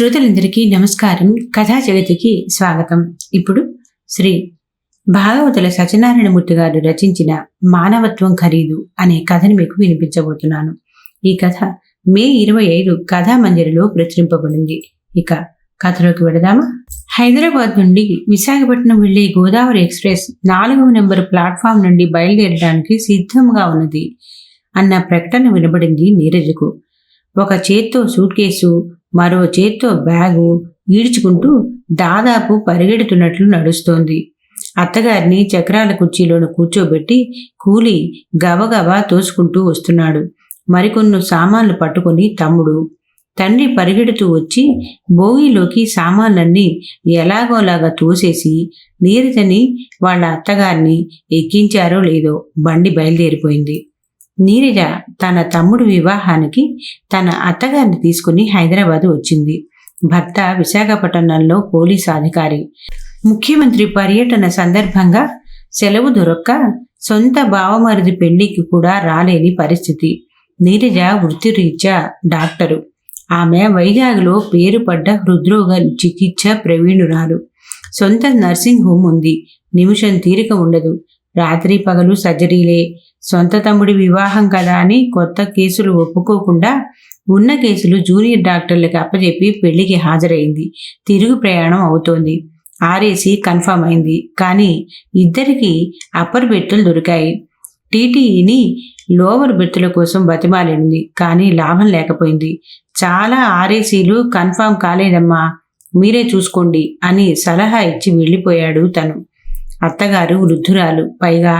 శ్రోతలందరికీ నమస్కారం. కథా జగతికి స్వాగతం. ఇప్పుడు శ్రీ భాగవతుల సత్యనారాయణమూర్తి గారు రచించిన మానవత్వం ఖరీదు అనే కథని మీకు వినిపించబోతున్నాను. ఈ కథ మే ఇరవై ఐదు కథామంజరిలో ప్రచురింపబడింది. ఇక కథలోకి వెడదామా హైదరాబాద్ నుండి విశాఖపట్నం వెళ్ళే గోదావరి ఎక్స్ప్రెస్ నాలుగవ నెంబర్ ప్లాట్ఫామ్ నుండి బయలుదేరడానికి సిద్ధంగా ఉన్నది అన్న ప్రకటన వినబడింది నీరజకు. ఒక చేత్తో సూట్ కేసు మరో చేత్తో బ్యాగు ఈడ్చుకుంటూ దాదాపు పరిగెడుతున్నట్లు నడుస్తోంది. అత్తగారిని చక్రాల కుర్చీలోను కూర్చోబెట్టి కూలి గబగబా తోసుకుంటూ వస్తున్నాడు. మరికొన్ని సామాన్లు పట్టుకొని తమ్ముడు తండ్రి పరిగెడుతూ వచ్చి భోగిలోకి సామాన్లన్నీ ఎలాగోలాగా తోసేసి నీరజని వాళ్ళ అత్తగారిని ఎక్కించారో లేదో బండి బయలుదేరిపోయింది. నీరజ తన తమ్ముడు వివాహానికి తన అత్తగారిని తీసుకుని హైదరాబాద్ వచ్చింది. భర్త విశాఖపట్నంలో పోలీస్ అధికారి. ముఖ్యమంత్రి పర్యటన సందర్భంగా సెలవు దొరక్క సొంత బావమరిది పెళ్ళికి కూడా రాలేని పరిస్థితి. నీరజ వృత్తిరీత్యా డాక్టరు. ఆమె వైజాగ్లో పేరుపడ్డ హృద్రోగ చికిత్స ప్రవీణురాలు. సొంత నర్సింగ్ హోమ్ ఉంది. నిమిషం తీరిక ఉండదు. రాత్రి పగలు సర్జరీలే. సొంత తమ్ముడి వివాహం కదా అని కొత్త కేసులు ఒప్పుకోకుండా ఉన్న కేసులు జూనియర్ డాక్టర్లకు అప్పచెప్పి పెళ్ళికి హాజరైంది. తిరుగు ప్రయాణం అవుతోంది. ఆర్ఏసీ కన్ఫర్మ్ అయింది. కానీ ఇద్దరికి అప్పర్ బెర్తులు దొరికాయి. టీటీఈని లోవర్ బెర్తుల కోసం బతిమాలింది. కానీ లాభం లేకపోయింది. చాలా ఆర్ఏసీలు కన్ఫర్మ్ కాలేదమ్మా మీరే చూసుకోండి అని సలహా ఇచ్చి వెళ్ళిపోయాడు తను. అత్తగారు వృద్ధురాలు. పైగా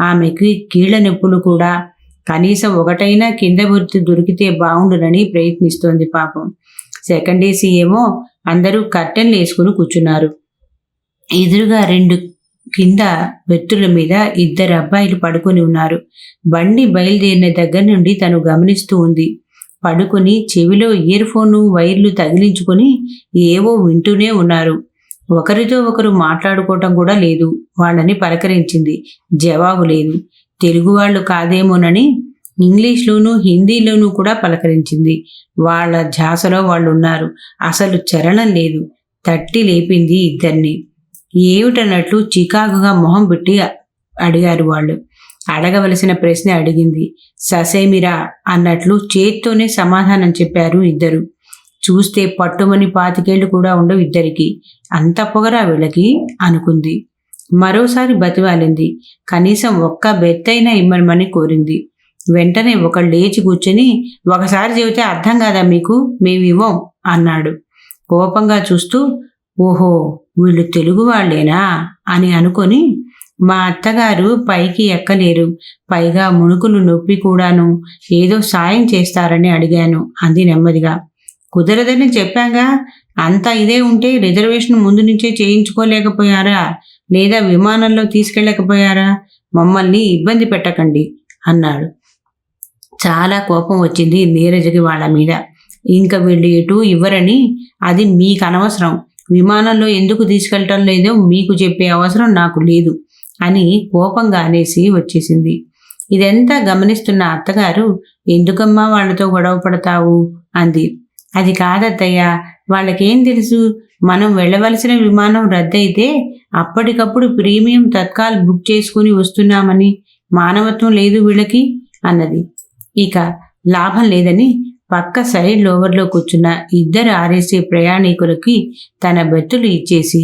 ఆమెకి కీళ్ళ నొప్పులు కూడా. కనీసం ఒకటైనా కింద వృత్తి దొరికితే బాగుండునని ప్రయత్నిస్తోంది పాపం. సెకండ్ ఏసీ ఏమో అందరూ కర్టెన్లు వేసుకుని కూర్చున్నారు. ఎదురుగా రెండు కింద వెత్తుల మీద ఇద్దరు అబ్బాయిలు పడుకొని ఉన్నారు. బండి బయలుదేరిన దగ్గర నుండి తను గమనిస్తూ ఉంది. పడుకొని చెవిలో ఇయర్ ఫోను వైర్లు తగిలించుకొని ఏవో వింటూనే ఉన్నారు. ఒకరితో ఒకరు మాట్లాడుకోవటం కూడా లేదు. వాళ్ళని పలకరించింది. జవాబు లేదు. తెలుగు వాళ్ళు కాదేమోనని ఇంగ్లీష్లోనూ హిందీలోనూ కూడా పలకరించింది. వాళ్ళ ఝాసలో వాళ్ళు ఉన్నారు అసలు చరణం లేదు. తట్టి లేపింది ఇద్దరిని. ఏమిటన్నట్లు చికాకుగా మొహం పెట్టి అడిగారు వాళ్ళు. అడగవలసిన ప్రశ్న అడిగింది. ససేమిరా అన్నట్లు చేత్తోనే సమాధానం చెప్పారు ఇద్దరు. చూస్తే పట్టుమని పాతికేళ్ళు కూడా ఉండవు ఇద్దరికి. అంత పొగరా వీళ్ళకి అనుకుంది. మరోసారి బతివాలింది కనీసం ఒక్క బెత్తైనా ఇమ్మనమని కోరింది. వెంటనే ఒక లేచి కూర్చుని ఒకసారి చెబితే అర్థం కాదా మీకు? మేమివ్వం అన్నాడు. కోపంగా చూస్తూ ఓహో వీళ్ళు తెలుగు వాళ్ళేనా? అని అనుకొని మా అత్తగారు పైకి ఎక్కలేరు. పైగా ముణుకులు నొప్పి కూడాను. ఏదో సాయం చేస్తారని అడిగాను అంది నెమ్మదిగా. కుదరదని చెప్పాగా. అంతా ఇదే ఉంటే రిజర్వేషన్ ముందు నుంచే చేయించుకోలేకపోయారా? లేదా విమానంలో తీసుకెళ్ళకపోయారా? మమ్మల్ని ఇబ్బంది పెట్టకండి అన్నాడు. చాలా కోపం వచ్చింది నీరజకి వాళ్ళ మీద. ఇంకా వీళ్ళు ఎటు ఇవ్వరని అది మీకు అనవసరం. విమానంలో ఎందుకు తీసుకెళ్ళటం లేదో మీకు చెప్పే అవసరం నాకు లేదు అని కోపంగా అనేసి వచ్చేసింది. ఇదంతా గమనిస్తున్న అత్తగారు ఎందుకమ్మా వాళ్ళతో గొడవ పడతావు? అంది. అది కాదద్దయ్యా వాళ్ళకేం తెలుసు? మనం వెళ్ళవలసిన విమానం రద్దయితే అప్పటికప్పుడు ప్రీమియం తత్కాల్ బుక్ చేసుకుని వస్తున్నామని మానవత్వం లేదు వీళ్ళకి అన్నది. ఇక లాభం లేదని పక్క సైడ్ లోవర్లో కూర్చున్న ఇద్దరు ఆరేసే ప్రయాణికులకి తన బెత్తులు ఇచ్చేసి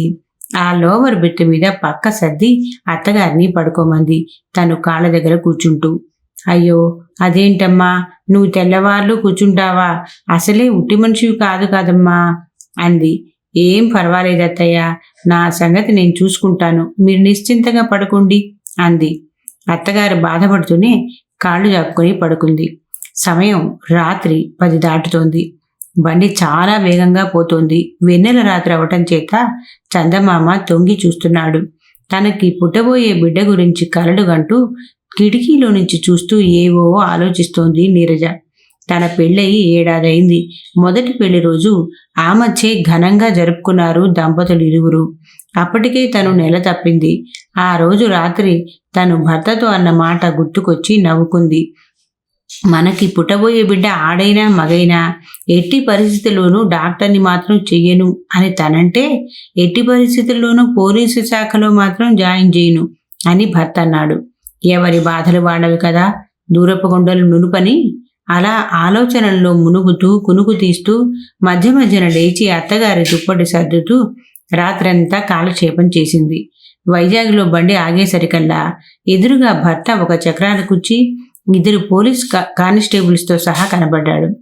ఆ లోవర్ బెత్తు మీద పక్క సర్ది అత్తగారిని పడుకోమంది తను కాళ్ళ దగ్గర కూర్చుంటూ. అయ్యో అదేంటమ్మా? నువ్వు తెల్లవార్లు కూర్చుంటావా? అసలే ఉట్టి మనిషివి కాదు కాదమ్మా అంది. ఏం పర్వాలేదు అత్తయ్య నా సంగతి నేను చూసుకుంటాను. మీరు నిశ్చింతగా పడుకోండి అంది. అత్తగారు బాధపడుతూనే కాళ్ళు జాపుకొని పడుకుంది. సమయం రాత్రి పది దాటుతోంది. బండి చాలా వేగంగా పోతోంది. వెన్నెల రాత్రి అవటం చేత చందమామ తొంగి చూస్తున్నాడు. తనకి పుట్టబోయే బిడ్డ గురించి కలలుగంటూ కిటికీలో నుంచి చూస్తూ ఏవో ఆలోచిస్తోంది నీరజ. తన పెళ్ళయి ఏడాదైంది. మొదటి పెళ్ళి రోజు ఆ మధ్యే ఘనంగా జరుపుకున్నారు దంపతులు ఇరువురు. అప్పటికే తను నెల తప్పింది. ఆ రోజు రాత్రి తను భర్తతో అన్న మాట గుర్తుకొచ్చి నవ్వుకుంది. మనకి పుట్టబోయే బిడ్డ ఆడైనా మగైనా ఎట్టి పరిస్థితుల్లోనూ డాక్టర్ని మాత్రం చెయ్యను అని తనంటే ఎట్టి పరిస్థితుల్లోనూ పోలీసు శాఖలో మాత్రం జాయిన్ చేయను అని భర్త అన్నాడు. ఎవరి బాధలు వాడవి కదా? దూరపు గుండెలు నునుపని అలా ఆలోచనల్లో మునుగుతూ కునుకు తీస్తూ మధ్య మధ్యన లేచి అత్తగారి దుప్పటి సర్దుతూ రాత్రంతా కాలక్షేపం చేసింది. వైజాగ్లో బండి ఆగేసరికల్లా ఎదురుగా భర్త ఒక చక్రాల కుచ్చి ఇద్దరు పోలీస్ కా- కానిస్టేబుల్స్తో సహా కనబడ్డాడు.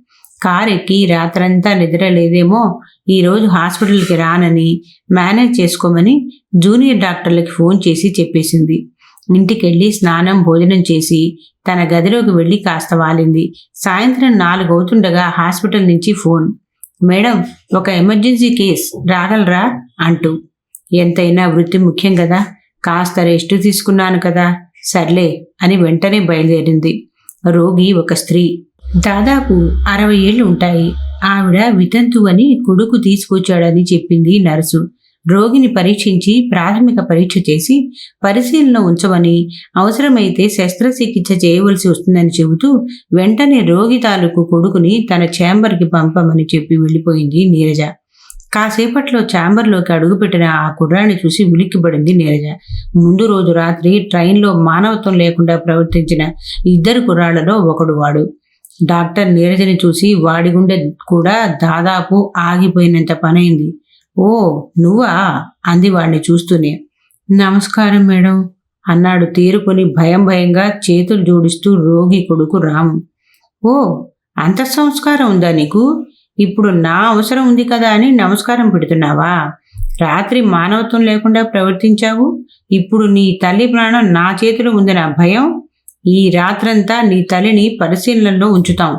కారు ఎక్కి రాత్రంతా నిద్ర లేదేమో ఈరోజు హాస్పిటల్కి రానని మేనేజ్ చేసుకోమని జూనియర్ డాక్టర్లకి ఫోన్ చేసి చెప్పేసింది. ఇంటికెళ్ళి స్నానం భోజనం చేసి తన గదిలోకి వెళ్ళి కాస్త వాలింది. సాయంత్రం నాలుగు అవుతుండగా హాస్పిటల్ నుంచి ఫోన్. మేడం ఒక ఎమర్జెన్సీ కేస్. రాగలరా? అంటూ. ఎంతైనా వృత్తి ముఖ్యం కదా. కాస్త రెస్ట్ తీసుకున్నాను కదా. సర్లే అని వెంటనే బయలుదేరింది. రోగి ఒక స్త్రీ. దాదాపు అరవై ఏళ్ళు ఉంటాయి. ఆవిడ వితంతు అని కొడుకు తీసుకొచ్చాడని చెప్పింది నర్సు. రోగిని పరీక్షించి ప్రాథమిక పరీక్ష చేసి పరిశీలన ఉంచమని అవసరమైతే శస్త్రచికిత్స చేయవలసి వస్తుందని చెబుతూ వెంటనే రోగి తాలూకు కొడుకుని తన ఛాంబర్కి పంపమని చెప్పి వెళ్ళిపోయింది నీరజ. కాసేపట్లో ఛాంబర్లోకి అడుగుపెట్టిన ఆ కుర్రాన్ని చూసి ఉలిక్కిపడింది నీరజ. ముందు రోజు రాత్రి ట్రైన్లో మానవత్వం లేకుండా ప్రవర్తించిన ఇద్దరు కుర్రాళ్ళలో ఒకడు వాడు. డాక్టర్ నీరజని చూసి వాడి గుండె కూడా దాదాపు ఆగిపోయినంత పనైంది. ఓ నువ్వా? అంది వాణ్ణి చూస్తూనే. నమస్కారం మేడం అన్నాడు తేరుకొని భయం భయంగా చేతులు జోడిస్తూ రోగి కొడుకు రాము. ఓ అంత సంస్కారం ఉందా నీకు? ఇప్పుడు నా అవసరం ఉంది కదా అని నమస్కారం పెడుతున్నావా? రాత్రి మానవత్వం లేకుండా ప్రవర్తించావు? ఇప్పుడు నీ తల్లి ప్రాణం నా చేతిలో ఉంది నా భయం? ఈ రాత్రంతా నీ తల్లిని పరిశీలనలో ఉంచుతాం.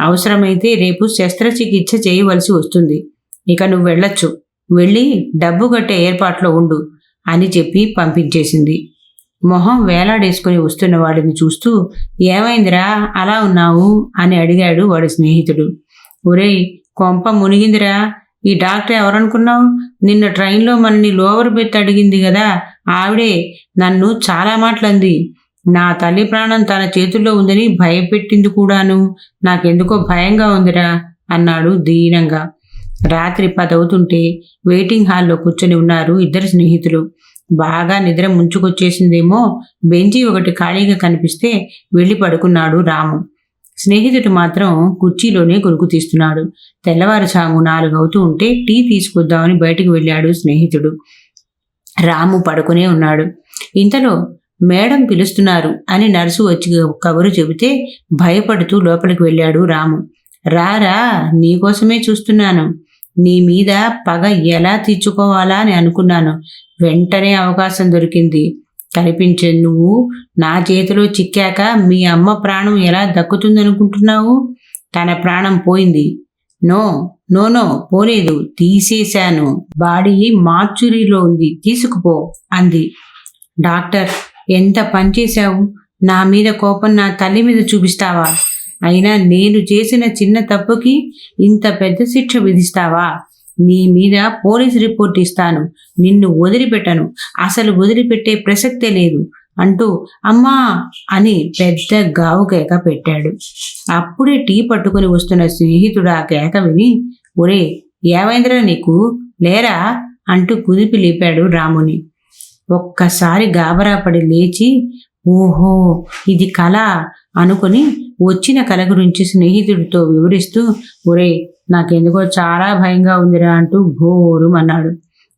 అవసరమైతే రేపు శస్త్రచికిత్స చేయవలసి వస్తుంది. ఇక నువ్వు వెళ్ళొచ్చు. వెళ్ళి డబ్బు కట్టే ఏర్పాట్లో ఉండు అని చెప్పి పంపించేసింది. మొహం వేలాడేసుకుని వస్తున్న వాడిని చూస్తూ ఏమైందిరా? అలా ఉన్నావు? అని అడిగాడు వాడి స్నేహితుడు. ఒరేయ్ కొంప మునిగిందిరా. ఈ డాక్టర్ ఎవరనుకున్నావు? నిన్న ట్రైన్లో మనని లోవర్ బెత్ అడిగింది కదా ఆవిడే నన్ను చాలా మాటలంది నా తల్లి ప్రాణం తన చేతుల్లో ఉందని భయపెట్టింది కూడాను. నాకెందుకో భయంగా ఉందిరా అన్నాడు దీనంగా. రాత్రి పదవుతుంటే వెయిటింగ్ హాల్లో కూర్చొని ఉన్నారు ఇద్దరు స్నేహితులు. బాగా నిద్ర ముంచుకొచ్చేసిందేమో బెంచి ఒకటి ఖాళీగా కనిపిస్తే వెళ్ళి పడుకున్నాడు రాము. స్నేహితుడు మాత్రం కుర్చీలోనే కొనుక్కు తీస్తున్నాడు. తెల్లవారుజాము నాలుగు అవుతూ ఉంటే టీ తీసుకొద్దామని బయటికి వెళ్ళాడు స్నేహితుడు. రాము పడుకునే ఉన్నాడు. ఇంతలో మేడం పిలుస్తున్నారు అని నర్సు వచ్చి కబురు చెబితే భయపడుతూ లోపలికి వెళ్ళాడు రాము. రారా నీకోసమే చూస్తున్నాను. నీ మీద పగ ఎలా తీర్చుకోవాలా అని అనుకున్నాను. వెంటనే అవకాశం దొరికింది. కనిపించే నువ్వు నా చేతిలో చిక్కాక మీ అమ్మ ప్రాణం ఎలా దక్కుతుందనుకుంటున్నావు? తన ప్రాణం పోయింది. నో నో నో పోలేదు. తీసేశాను. బాడీ మార్చురీలో ఉంది. తీసుకుపో అంది. డాక్టర్ ఎంత పనిచేశావు నా మీద కోపం నా తల్లి మీద చూపిస్తావా? అయినా నేను చేసిన చిన్న తప్పుకి ఇంత పెద్ద శిక్ష విధిస్తావా? నీ మీద పోలీస్ రిపోర్ట్ ఇస్తాను. నిన్ను వదిలిపెట్టను. అసలు వదిలిపెట్టే ప్రసక్తే లేదు అంటూ అమ్మా అని పెద్ద గావు కేక పెట్టాడు. అప్పుడే టీ పట్టుకుని వస్తున్న స్నేహితుడు ఆ కేక విని ఒరే ఏమైందిరా నీకు? లేరా? అంటూ కుదిపి లేపాడు రాముని. ఒక్కసారి గాబరా పడి లేచి ఓహో ఇది కళ అనుకుని వచ్చిన కళ గురించి స్నేహితుడితో వివరిస్తూ ఒరే నాకెందుకో చాలా భయంగా ఉందిరా అంటూ ఘోరుమన్నాడు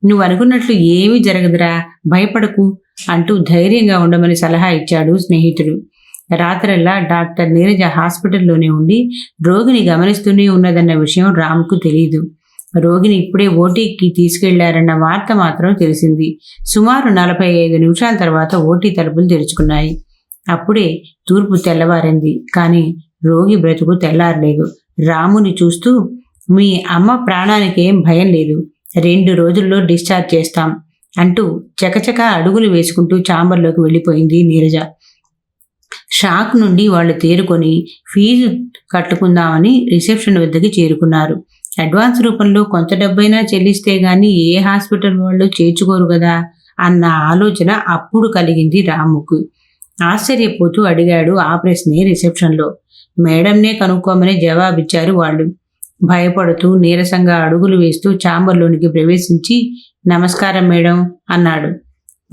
నువ్వు అనుకున్నట్లు ఏమీ జరగదురా భయపడకు అంటూ ధైర్యంగా ఉండమని సలహా ఇచ్చాడు స్నేహితుడు. రాత్రల్లా డాక్టర్ నీరజ హాస్పిటల్లోనే ఉండి రోగిని గమనిస్తూనే ఉన్నదన్న విషయం రామ్కు తెలియదు రోగిని ఇప్పుడే ఓటీకి తీసుకెళ్ళారన్న వార్త మాత్రం తెలిసింది. సుమారు నలభై ఐదు నిమిషాల తర్వాత ఓటీ తలుపులు తెరుచుకున్నాయి. అప్పుడే తూర్పు తెల్లవారింది కానీ రోగి బ్రతుకు తెల్లారలేదు. రాముని చూస్తూ మీ అమ్మ ప్రాణానికి ఏం భయం లేదు. రెండు రోజుల్లో డిశ్చార్జ్ చేస్తాం అంటూ చకచక అడుగులు వేసుకుంటూ చాంబర్లోకి వెళ్ళిపోయింది నీరజ. షాక్ నుండి వాళ్ళు తేరుకొని ఫీజు కట్టుకుందామని రిసెప్షన్ వద్దకి చేరుకున్నారు. అడ్వాన్స్ రూపంలో కొంత డబ్బైనా చెల్లిస్తే గాని ఏ హాస్పిటల్ వాళ్ళు చేర్చుకోరు కదా అన్న ఆలోచన అప్పుడు కలిగింది రాముకు. ఆశ్చర్యపోతూ అడిగాడు ఆ ప్రశ్నే రిసెప్షన్లో. మేడంనే కనుక్కోమని జవాబిచ్చారు వాళ్ళు. భయపడుతూ నీరసంగా అడుగులు వేస్తూ ఛాంబర్లోనికి ప్రవేశించి నమస్కారం మేడం అన్నాడు.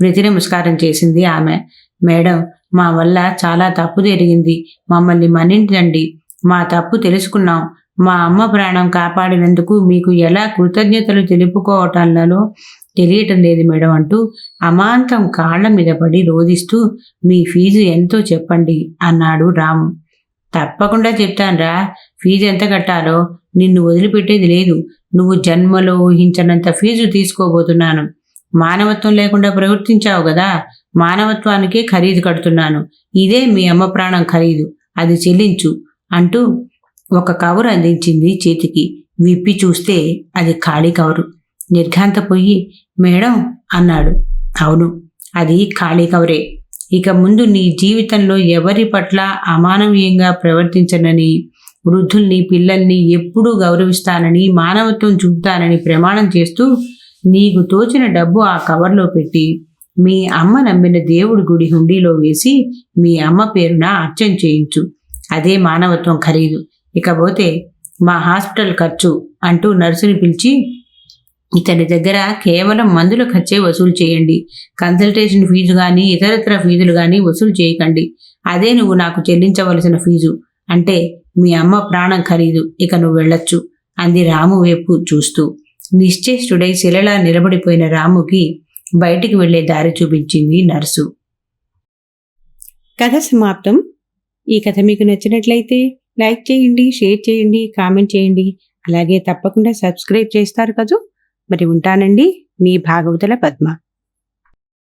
ప్రతి నమస్కారం చేసింది ఆమె. మేడం మా వల్ల చాలా తప్పు జరిగింది. మమ్మల్ని మన్నించండి. మా తప్పు తెలుసుకున్నాం. మా అమ్మ ప్రాణం కాపాడినందుకు మీకు ఎలా కృతజ్ఞతలు తెలుపుకోవటంలో తెలియటం లేదు మేడం అంటూ అమాంతం కాళ్ళ మీద పడి రోధిస్తూ మీ ఫీజు ఎంతో చెప్పండి అన్నాడు రాము. తప్పకుండా చెప్తాన్రా. ఫీజు ఎంత కట్టాలో నిన్ను వదిలిపెట్టేది లేదు. నువ్వు జన్మలో ఊహించనంత ఫీజు తీసుకోబోతున్నాను. మానవత్వం లేకుండా ప్రవర్తించావు కదా. మానవత్వానికే ఖరీదు కడుతున్నాను. ఇదే మీ అమ్మ ప్రాణం ఖరీదు. అది చెల్లించు అంటూ ఒక కవరు అందించింది చేతికి. విప్పి చూస్తే అది ఖాళీ కవరు. నిర్ఘాంతపోయి మేడం అన్నాడు. అవును అది ఖాళీ కవరే. ఇక ముందు నీ జీవితంలో ఎవరి పట్ల అమానవీయంగా ప్రవర్తించనని వృద్ధుల్ని పిల్లల్ని ఎప్పుడూ గౌరవిస్తానని మానవత్వం చూపుతానని ప్రమాణం చేస్తూ నీకు తోచిన డబ్బు ఆ కవర్లో పెట్టి మీ అమ్మ నమ్మిన దేవుడి గుడి హుండీలో వేసి మీ అమ్మ పేరున అర్చన చేయించు. అదే మానవత్వం ఖరీదు. ఇకపోతే మా హాస్పిటల్ ఖర్చు అంటూ నర్సుని పిలిచి ఇతని దగ్గర కేవలం మందుల ఖర్చే వసూలు చేయండి. కన్సల్టేషన్ ఫీజు కానీ ఇతరత్ర ఫీజులు కానీ వసూలు చేయకండి. అదే నువ్వు నాకు చెల్లించవలసిన ఫీజు. అంటే మీ అమ్మ ప్రాణం ఖరీదు. ఇక నువ్వు వెళ్ళొచ్చు. అంది రాము వైపు చూస్తూ. నిశ్చేష్టుడై శిలలా నిలబడిపోయిన రాముకి బయటికి వెళ్ళే దారి చూపించింది నర్సు. కథ సమాప్తం. ఈ కథ మీకు నచ్చినట్లయితే లైక్ చేయండి షేర్ చేయండి కామెంట్ చేయండి. అలాగే తప్పకుండా సబ్స్క్రైబ్ చేస్తారు కదూ? మరి ఉంటానండి మీ భాగవతుల పద్మ.